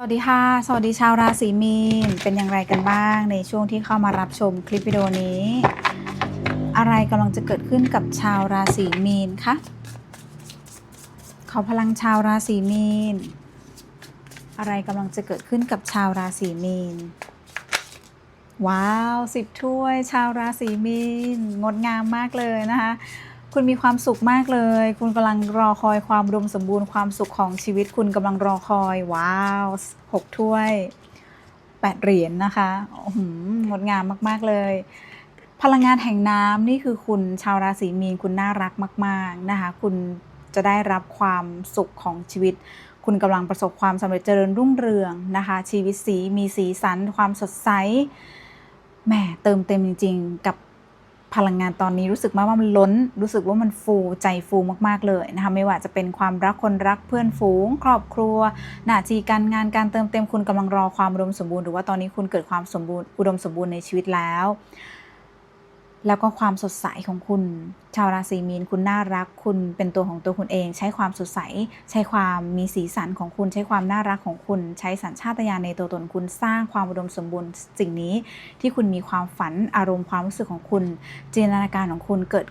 สวัสดีค่ะ สวัสดีชาวราศีมีน เป็นอย่างไรกันบ้างในช่วงที่เข้ามารับชมคลิปวิดีโอนี้ อะไรกำลังจะเกิดขึ้นกับชาวราศีมีนคะขอพลังชาวราศีมีน อะไรกำลังจะเกิดขึ้นกับชาวราศีมีน ว้าวสิบถ้วย ชาวราศีมีน งดงามมากเลยนะคะ คุณมีความสุขมากเลย คุณกำลังรอคอยความอุดมสมบูรณ์ความสุขของชีวิต คุณกำลังรอคอย ว้าวหกถ้วยแปดเหรียญนะคะหืองดงามมาก ๆ เลย พลังงานแห่งน้ำนี่คือคุณชาวราศีมีนคุณน่ารักมาก ๆ นะคะ คุณจะได้รับความสุขของชีวิต คุณกำลังประสบความสำเร็จเจริญรุ่งเรืองนะคะ ชีวิตสีมีสีสัน ความสดใสแหมเติมเต็มจริง ๆ กับ พลังงานตอนนี้รู้สึกมากว่ามันล้น รู้สึกว่ามันฟูใจฟูมากๆเลยนะคะไม่ว่าจะเป็นความรักคนรักเพื่อนฝูง ครอบครัว หน้าที่การงานการเติมเต็มคุณกำลังรอความอุดมสมบูรณ์หรือว่าตอนนี้คุณเกิดความสมบูรณ์อุดมสมบูรณ์ในชีวิตแล้ว แล้วก็ความสดใสของคุณ ชาวราศีมีนคุณน่ารัก คุณเป็นตัวของตัวคุณเอง ใช้ความสดใส ใช้ความมีสีสันของคุณ ใช้ความน่ารักของคุณ ใช้สัญชาตญาณในตัวตนคุณสร้างความอุดมสมบูรณ์สิ่งนี้ ที่คุณมีความฝันอารมณ์ความรู้สึกของคุณ จินตนาการของคุณเกิด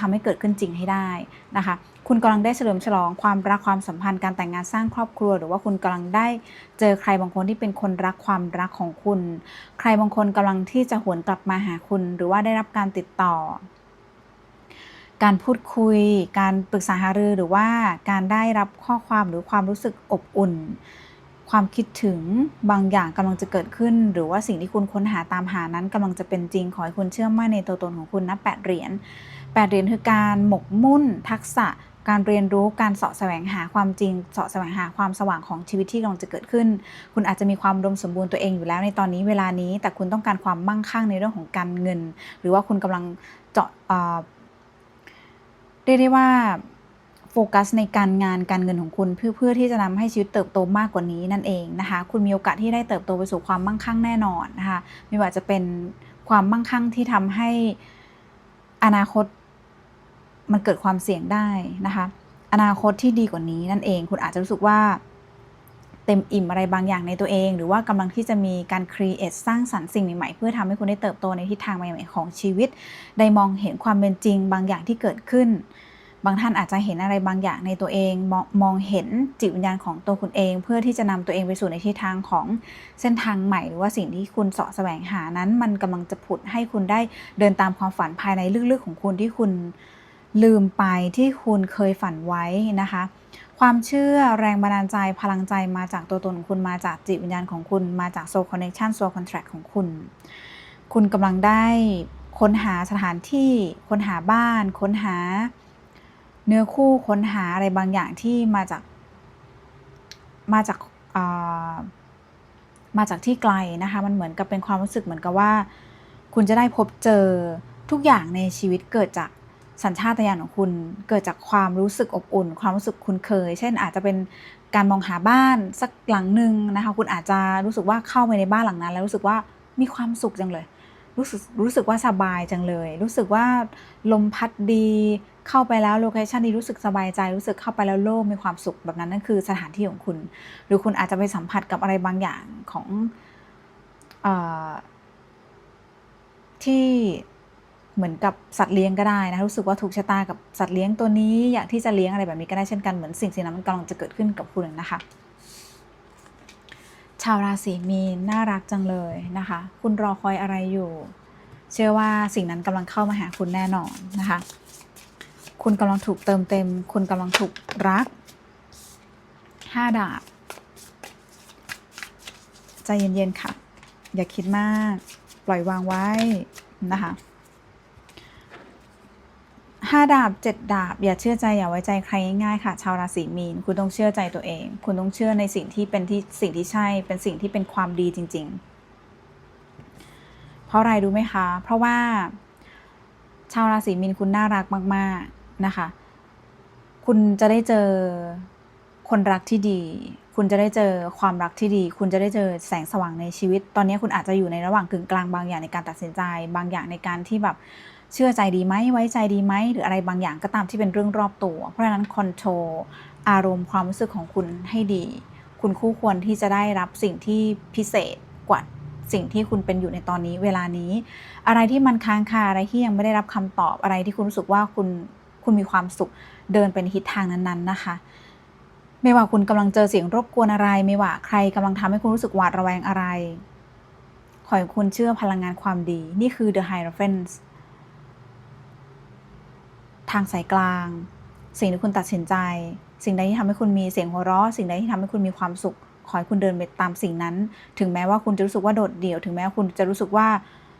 ทำให้เกิดขึ้นจริงให้ได้นะคะ คุณกำลังได้เฉลิมฉลองความรักความสัมพันธ์การแต่งงานสร้างครอบครัว หรือว่าคุณกำลังได้เจอใครบางคนที่เป็นคนรักความรักของคุณ ใครบางคนกำลังที่จะหวนกลับมาหาคุณ หรือว่าได้รับการติดต่อ การพูดคุย การปรึกษาหารือหรือว่าการได้รับข้อความหรือความรู้สึกอบอุ่นความคิดถึงบางอย่างกำลังจะเกิดขึ้น หรือว่าสิ่งที่คุณค้นหาตามหานั้นกำลังจะเป็นจริงขอให้คุณเชื่อมั่นในตัวตนของคุณนะแปดเหรียญ แปดเหรียญคือการหมกมุ่นทักษะการเรียนรู้การเสาะแสวงหาความจริงเสาะแสวงหาความสว่างของชีวิตที่กำลังจะเกิดขึ้น คุณอาจจะมีความอุดมสมบูรณ์ตัวเองอยู่แล้วในตอนนี้เวลานี้ แต่คุณต้องการความมั่งคั่งในเรื่องของการเงิน หรือว่าคุณกำลังเจาะเอ่อเรียกได้ว่าโฟกัสในการงานการเงินของคุณเพื่อเพื่อที่จะนำให้ชีวิตเติบโตมากกว่านี้นั่นเองนะคะคุณมีโอกาสที่ได้เติบโตไปสู่ความมั่งคั่งแน่นอนนะคะไม่ว่าจะเป็นความมั่งคั่งที่ทำให้อนาคต มันเกิดความเสี่ยงได้นะคะ อนาคตที่ดีกว่านี้นั่นเอง คุณอาจจะรู้สึกว่าเต็มอิ่มอะไรบางอย่างในตัวเอง หรือว่ากำลังที่จะมีการครีเอทสร้างสรรค์สิ่งใหม่ๆ เพื่อทำให้คุณได้เติบโตในทิศทางใหม่ๆของชีวิต ได้มองเห็นความเป็นจริงบางอย่างที่เกิดขึ้น บางท่านอาจจะเห็นอะไรบางอย่างในตัวเองมองมองเห็นจิตวิญญาณของตัวคุณเอง เพื่อที่จะนำตัวเองไปสู่ในทิศทางของเส้นทางใหม่ หรือว่าสิ่งที่คุณเสาะแสวงหานั้น มันกำลังจะผุดให้คุณได้เดินตามความฝันภายในลึกๆของคุณที่คุณ ลืมไปที่คุณเคยฝันไว้นะคะ ความเชื่อแรงบันดาลใจพลังใจมาจากตัวตนของคุณมาจากจิตวิญญาณของคุณมาจากโซ l คอนเน c t ชันโซ l คอนแท c t ของคุณ คุณกำลังได้ค้นหาสถานที่ค้นหาบ้าน ค้นหา เนื้อคู่ค้นหาอะไรบางอย่างที่มาจาก มาจากมาจากที่ไกลนะคะ มันเหมือนกับเป็นความรู้สึกเหมือนกับว่า คุณจะได้พบเจอทุกอย่างในชีวิตเกิดจาก สัญชาตญาณของคุณเกิดจากความรู้สึกอบอุ่น ความรู้สึกคุ้นเคย เช่นอาจจะเป็นการมองหาบ้านสักหลังหนึ่งนะคะคุณอาจจะรู้สึกว่าเข้าไปในบ้านหลังนั้น แล้วรู้สึกว่ามีความสุขจังเลย รู้สึกรู้สึกว่าสบายจังเลย รู้สึกว่าลมพัดดี เข้าไปแล้วโลเคชันนี้รู้สึกสบายใจ รู้สึกเข้าไปแล้วโล่งมีความสุขแบบนั้นนั่นคือสถานที่ของคุณ หรือคุณอาจจะไปสัมผัสกับอะไรบางอย่างของอที่ เหมือนกับสัตว์เลี้ยงก็ได้นะรู้สึกว่าถูกชะตากับสัตว์เลี้ยงตัวนี้อยากที่จะเลี้ยงอะไรแบบนี้ก็ได้เช่นกันเหมือนสิ่งสิ่งนั้นมันกำลังจะเกิดขึ้นกับคุณนะคะชาวราศีมีนน่ารักจังเลยนะคะ คุณรอคอยอะไรอยู่ เชื่อว่าสิ่งนั้นกำลังเข้ามาหาคุณแน่นอนนะคะ คุณกำลังถูกเติมเต็ม คุณกำลังถูกรักห้าดาบใจเย็นๆค่ะ อย่าคิดมาก ปล่อยวางไว้นะคะ ห้าดาบเจ็ดดาบ อย่าเชื่อใจอย่าไว้ใจใครง่ายๆค่ะ ชาวราศีมีน คุณต้องเชื่อใจตัวเอง คุณต้องเชื่อในสิ่งที่เป็นที่สิ่งที่ใช่ เป็นสิ่งที่เป็นความดีจริง ๆ เพราะอะไรรู้ไหมคะ เพราะว่า ชาวราศีมีนคุณน่ารักมาก ๆนะคะ คุณจะได้เจอคนรักที่ดี คุณจะได้เจอความรักที่ดี คุณจะได้เจอแสงสว่างในชีวิต ตอนนี้คุณอาจจะอยู่ในระหว่างกึ่งกลางบางอย่างในการตัดสินใจ บางอย่างในการที่แบบ เชื่อใจดีไหมไว้ใจดีไหมหรืออะไรบางอย่างก็ตามที่เป็นเรื่องรอบตัว เพราะฉะนั้นคอนโทรลอารมณ์ความรู้สึกของคุณให้ดี คุณคู่ควรที่จะได้รับสิ่งที่พิเศษกว่าสิ่งที่คุณเป็นอยู่ในตอนนี้เวลานี้ อะไรที่มันค้างคาอะไรที่ยังไม่ได้รับคำตอบอะไรที่คุณรู้สึกว่าคุณคุณมีความสุขเดินเป็นทิศทางนั้นๆนะคะ ไม่ว่าคุณกำลังเจอเสียงรบกวนอะไร ไม่ว่าใครกำลังทำให้คุณรู้สึกหวาดระแวงอะไร ขอให้คุณเชื่อพลังงานความดี นี่คือ The Hierophant ทางสายกลาง สิ่งที่คุณตัดสินใจ สิ่งใดที่ทำให้คุณมีเสียงหัวเราะ สิ่งใดที่ทำให้คุณมีความสุข ขอให้คุณเดินไปตามสิ่งนั้น ถึงแม้ว่าคุณจะรู้สึกว่าโดดเดี่ยว ถึงแม้ว่าคุณจะรู้สึกว่า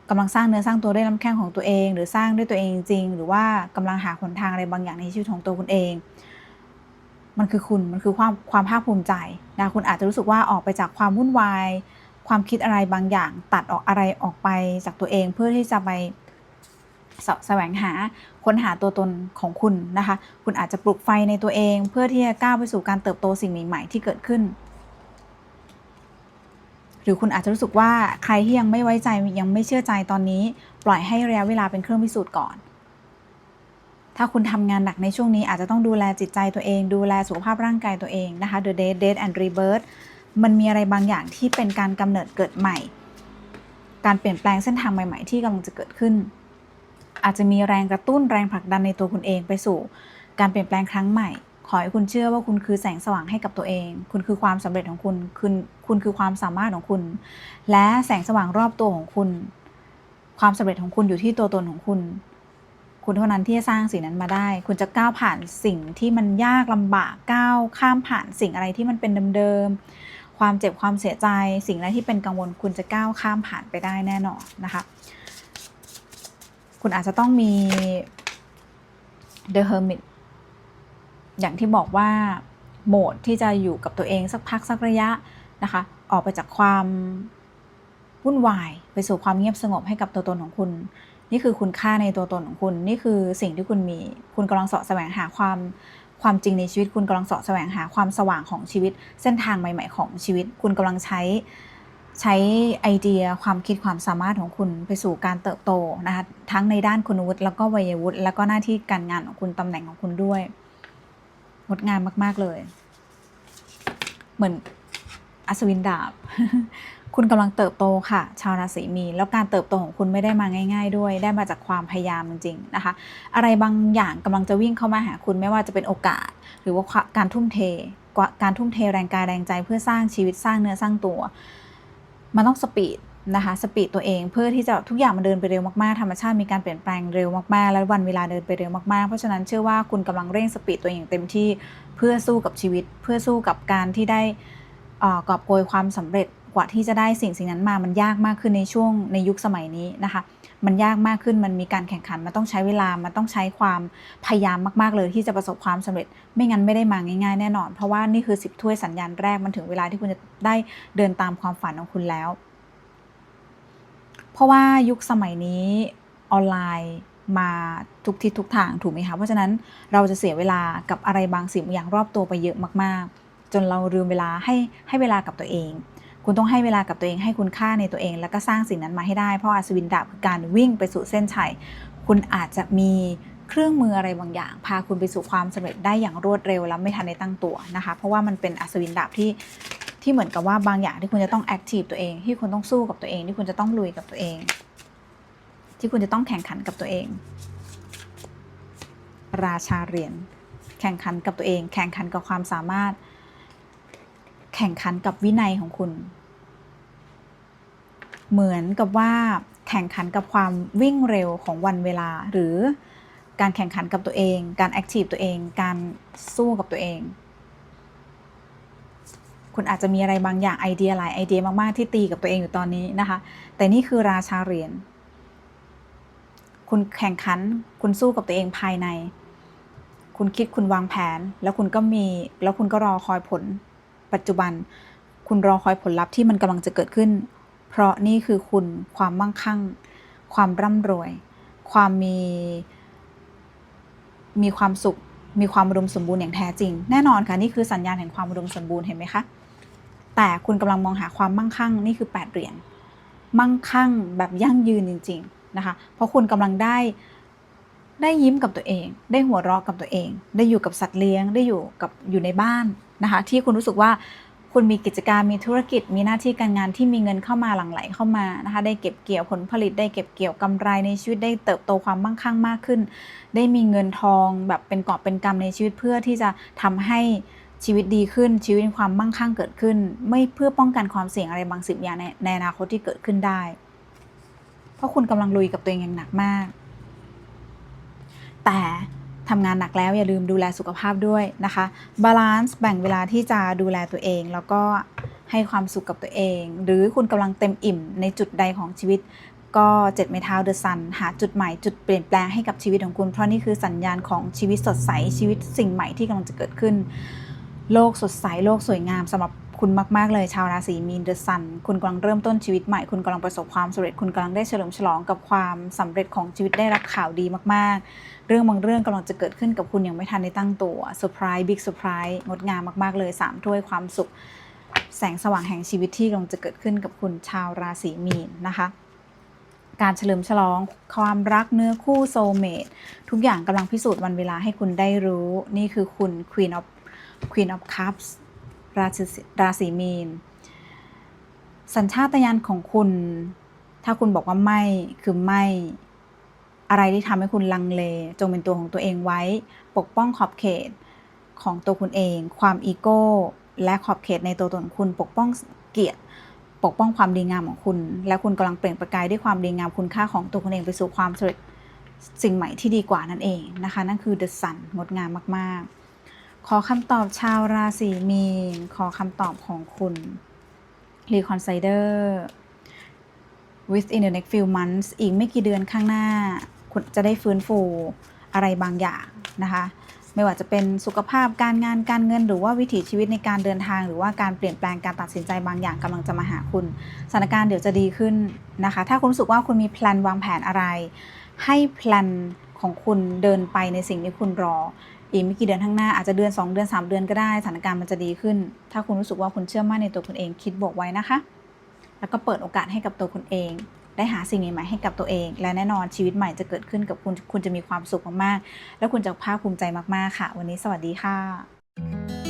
กำลังสร้างเนื้อสร้างตัวด้วยลำแข้งของตัวเอง หรือสร้างด้วยตัวเองจริง หรือว่ากำลังหาหนทางอะไรบางอย่างในชีวิตของตัวคุณเอง มันคือคุณ มันคือความความภาคภูมิใจนะ คุณอาจจะรู้สึกว่าออกไปจากความวุ่นวาย ความคิดอะไรบางอย่าง ตัดออกอะไรออกไปจากตัวเองเพื่อที่จะไป แสวงหาค้นหาตัวตนของคุณนะคะ คุณอาจจะปลุกไฟในตัวเอง เพื่อที่จะก้าวไปสู่การเติบโตสิ่งใหม่ๆที่เกิดขึ้น หรือคุณอาจจะรู้สึกว่าใครที่ยังไม่ไว้ใจยังไม่เชื่อใจตอนนี้ ปล่อยให้ระยะเวลาเป็นเครื่องพิสูจน์ก่อน ถ้าคุณทำงานหนักในช่วงนี้อาจจะต้องดูแลจิตใจตัวเอง ดูแลสุขภาพร่างกายตัวเองนะคะ The Death Death and Rebirth มันมีอะไรบางอย่างที่เป็นการกำเนิดเกิดใหม่ การเปลี่ยนแปลงเส้นทางใหม่ ๆ ที่กำลังจะเกิดขึ้น อาจจะมีแรงกระตุ้นแรงผลักดันในตัวคุณเองไปสู่การเปลี่ยนแปลงครั้งใหม่ ขอให้คุณเชื่อว่าคุณคือแสงสว่างให้กับตัวเอง คุณคือความสำเร็จของคุณ คุณคุณคือความสามารถของคุณ และแสงสว่างรอบตัวของคุณ ความสำเร็จของคุณอยู่ที่ตัวตนของคุณ คุณเท่านั้นที่จะสร้างสิ่งนั้นมาได้ คุณจะก้าวผ่านสิ่งที่มันยากลำบาก ก้าวข้ามผ่านสิ่งอะไรที่มันเป็นเดิมๆ ความเจ็บความเสียใจ สิ่งอะไรที่เป็นกังวล คุณจะก้าวข้ามผ่านไปได้แน่นอนนะคะ คุณอาจจะต้องมี The Hermit อย่างที่บอกว่าโหมดที่จะอยู่กับตัวเองสักพักสักระยะนะคะ ออกไปจากความวุ่นวายไปสู่ความเงียบสงบให้กับตัวตนของคุณ นี่คือคุณค่าในตัวตนของคุณ นี่คือสิ่งที่คุณมี คุณกำลังเสาะแสวงหาความความจริงในชีวิต คุณกำลังเสาะแสวงหาความสว่างของชีวิต เส้นทางใหม่ ๆ ของชีวิต คุณกำลังใช้ ใช้ไอเดียความคิดความสามารถของคุณไปสู่การเติบโตนะคะทั้งในด้านคุณวุฒิแล้วก็วัยวุฒิแล้วก็หน้าที่การงานของคุณตำแหน่งของคุณด้วยงดงามมาก ๆ เลย เหมือนอัศวินดาบ คุณกำลังเติบโตค่ะ ชาวราศีมีนแล้วการเติบโตของคุณไม่ได้มาง่าย ๆ ด้วย ได้มาจากความพยายามจริงๆนะคะ อะไรบางอย่างกำลังจะวิ่งเข้ามาหาคุณไม่ว่าจะเป็นโอกาส หรือว่าการทุ่มเทการทุ่มเทแรงกายแรงใจเพื่อสร้างชีวิตสร้างเนื้อสร้างตัว มันต้องสปีดนะคะสปีดตัวเองเพื่อที่จะทุกอย่างมันเดินไปเร็วมากๆธรรมชาติมีการเปลี่ยนแปลงเร็วมากๆ และวันเวลาเดินไปเร็วมากๆ เพราะฉะนั้นเชื่อว่าคุณกำลังเร่งสปีดตัวเองอย่างเต็มที่เพื่อสู้กับชีวิต เพื่อสู้กับการที่ได้กอบโกยความสำเร็จกว่าที่จะได้สิ่งสิ่งนั้นมามันยากมากขึ้นในช่วงในยุคสมัยนี้นะคะ มันยากมากขึ้นมันมีการแข่งขันมันต้องใช้เวลามันต้องใช้ความพยายามมาก ๆ เลยที่จะประสบความสำเร็จ ไม่งั้นไม่ได้มาง่าย ๆ แน่นอน เพราะว่านี่คือสิบถ้วยสัญญาณแรกมันถึงเวลาที่คุณจะได้เดินตามความฝันของคุณแล้ว เพราะว่ายุคสมัยนี้ออนไลน์มาทุกทิศทุกทางถูกไหมคะเพราะฉะนั้นเราจะเสียเวลากับอะไรบางสิ่งอย่างรอบตัวไปเยอะมาก ๆ จนเราลืมเวลาให้ให้เวลากับตัวเอง คุณต้องให้เวลากับตัวเองให้คุณค่าในตัวเอง แล้วก็สร้างสิ่งนั้นมาให้ได้ เพราะอัศวินดาบคือการวิ่งไปสู่เส้นชัย คุณอาจจะมีเครื่องมืออะไรบางอย่าง พาคุณไปสู่ความสำเร็จได้อย่างรวดเร็วแล้วไม่ทันได้ตั้งตัวนะคะ เพราะว่ามันเป็นอัศวินดาบที่ที่เหมือนกับว่าบางอย่างที่คุณจะต้องแอคทีฟตัวเอง ที่คุณต้องสู้กับตัวเอง ที่คุณจะต้องลุยกับตัวเอง ที่คุณจะต้องแข่งขันกับตัวเอง ราชาเหรียญแข่งขันกับตัวเอง แข่งขันกับความสามารถ แข่งขันกับวินัยของคุณ เหมือนกับว่าแข่งขันกับความวิ่งเร็วของวันเวลา หรือการแข่งขันกับตัวเอง การแอคทีฟตัวเอง การสู้กับตัวเอง คุณอาจจะมีอะไรบางอย่างไอเดียหลายไอเดียมากๆที่ตีกับตัวเองอยู่ตอนนี้นะคะ แต่นี่คือราชาเหรียญคุณแข่งขัน คุณสู้กับตัวเองภายใน คุณคิดคุณวางแผน แล้วคุณก็มี แล้วคุณก็รอคอยผลปัจจุบัน คุณรอคอยผลลัพธ์ที่มันกำลังจะเกิดขึ้น เพราะนี่คือคุณความมั่งคั่ง ความร่ำรวย ความมี มีความสุข มีความอุดมสมบูรณ์อย่างแท้จริง แน่นอนค่ะนี่คือสัญญาณแห่งความอุดมสมบูรณ์เห็นไหมคะแต่คุณกำลังมองหาความมั่งคั่งนี่คือแปดเหรียญมั่งคั่งแบบยั่งยืนจริง ๆนะคะ เพราะคุณกำลังได้ได้ยิ้มกับตัวเอง ได้หัวเราะกับตัวเอง ได้อยู่กับสัตว์เลี้ยง ได้อยู่กับอยู่ในบ้านนะคะ ที่คุณรู้สึกว่า คุณมีกิจการมีธุรกิจมีหน้าที่การงานที่มีเงินเข้ามาหลั่งไหลเข้ามานะคะได้เก็บเกี่ยวผลผลิตได้เก็บเกี่ยวกำไรในชีวิตได้เติบโตความมั่งคั่งมากขึ้น ได้มีเงินทองแบบเป็นกอบเป็นกำในชีวิตเพื่อที่จะทำให้ชีวิตดีขึ้นชีวิตความมั่งคั่งเกิดขึ้น ไม่เพื่อป้องกันความเสี่ยงอะไรบางสิ่งอย่างในในอนาคตที่เกิดขึ้นได้ เพราะคุณกำลังลุยกับตัวเองอย่างหนักมาก แต่ ทำงานหนักแล้วอย่าลืมดูแลสุขภาพด้วยนะคะบาลานซ์แบ่งเวลาที่จะดูแลตัวเอง แล้วก็ให้ความสุขกับตัวเอง หรือคุณกำลังเต็มอิ่มในจุดใดของชีวิต ก็เจ็ดไม้เท้าเดอะซันหาจุดใหม่จุดเปลี่ยนแปลงให้กับชีวิตของคุณเพราะนี่คือสัญญาณของชีวิตสดใสชีวิตสิ่งใหม่ที่กำลังจะเกิดขึ้น โลกสดใสโลกสวยงามสำหรับ คุณมาก ๆ เลยชาวราศีมีนเดอะซัน คุณกำลังเริ่มต้นชีวิตใหม่ คุณกำลังประสบความสำเร็จ คุณกำลังได้เฉลิมฉลองกับความสำเร็จของชีวิตได้รับข่าวดีมาก ๆ เรื่องบางเรื่องกำลังจะเกิดขึ้นกับคุณยังไม่ทันได้ตั้งตัวเซอร์ไพรส์บิ๊กเซอร์ไพรส์งดงามมาก ๆ เลยสามถ้วยความสุข แสงสว่างแห่งชีวิตที่กำลังจะเกิดขึ้นกับคุณชาวราศีมีนนะคะการเฉลิมฉลองความรักเนื้อคู่โซเมตทุกอย่างกำลังพิสูจน์วันเวลาให้คุณได้รู้ นี่คือคุณ Queen of Queen of Cups ราศีราศีมีน สัญชาตญาณของคุณ ถ้าคุณบอกว่าไม่คือไม่อะไรที่ทำให้คุณลังเล จงเป็นตัวของตัวเองไว้ ปกป้องขอบเขตของตัวคุณเอง ความอีโก้ และขอบเขตในตัวตนของคุณ ปกป้องเกียรติปกป้องความดีงามของคุณ และคุณกำลังเปล่งประกายด้วยความดีงามคุณค่าของตัวคุณเองไปสู่ความสำเร็จสิ่งใหม่ที่ดีกว่านั่นเองนะคะ นั่นคือ The Sun งดงามมาก ๆ ขอคำตอบชาวราศีมีน ขอคำตอบของคุณ Reconsider within the next few months อีกไม่กี่เดือนข้างหน้า คุณจะได้ฟื้นฟูอะไรบางอย่างนะคะ ไม่ว่าจะเป็นสุขภาพการงานการเงิน หรือว่าวิถีชีวิตในการเดินทาง หรือว่าการเปลี่ยนแปลงการตัดสินใจบางอย่างกำลังจะมาหาคุณสถานการณ์เดี๋ยวจะดีขึ้นนะคะ ถ้าคุณรู้สึกว่าคุณมีแพลนวางแผนอะไร ให้แพลนของคุณเดินไปในสิ่งที่คุณรอ อีกไม่กี่เดือนข้างหน้าอาจจะเดือน 2 เดือน 3 เดือนก็ได้สถานการณ์มันจะดีขึ้น ถ้าคุณรู้สึกว่าคุณเชื่อมั่นในตัวคุณเองคิดบวกไว้นะคะ แล้วก็เปิดโอกาสให้กับตัวคุณเอง ได้หาสิ่งใหม่ๆให้กับตัวเอง และแน่นอนชีวิตใหม่จะเกิดขึ้นกับคุณคุณจะมีความสุขมากๆ แล้วคุณจะภาคภูมิใจมากๆค่ะ วันนี้สวัสดีค่ะ